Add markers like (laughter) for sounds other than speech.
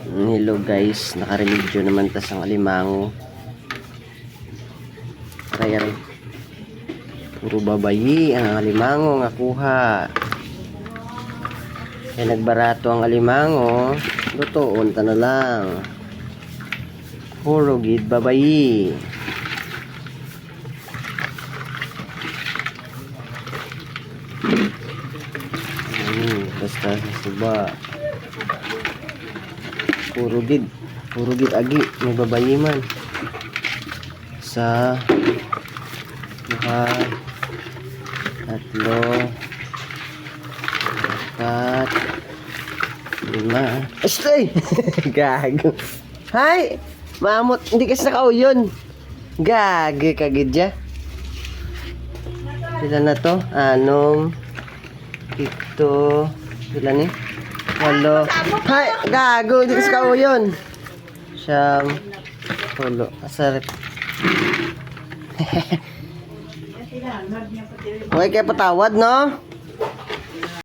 Hello guys, nakareligyo naman tas ang alimango. Aray. Puro babayi ang alimango nga kuha. Kaya nagbarato ang alimango, lutoon ta na lang. Puro gid babayi. Hmm, basta sa suba. Puro gid. Puro gid agi. May babayi man. Sa Duha. Tatlo. Apat. Lima. Astay! (laughs) Gago. Hay! Mamot, hindi kasi nakauyon. Gagi ka gid ya. Ilan na to? Anom. Pito. Ilan ni? Walo. Hay! Gago! Hindi kasi kauyon. Siyam. Tulo. Asarit. Okay, (laughs) kaya patawad, no?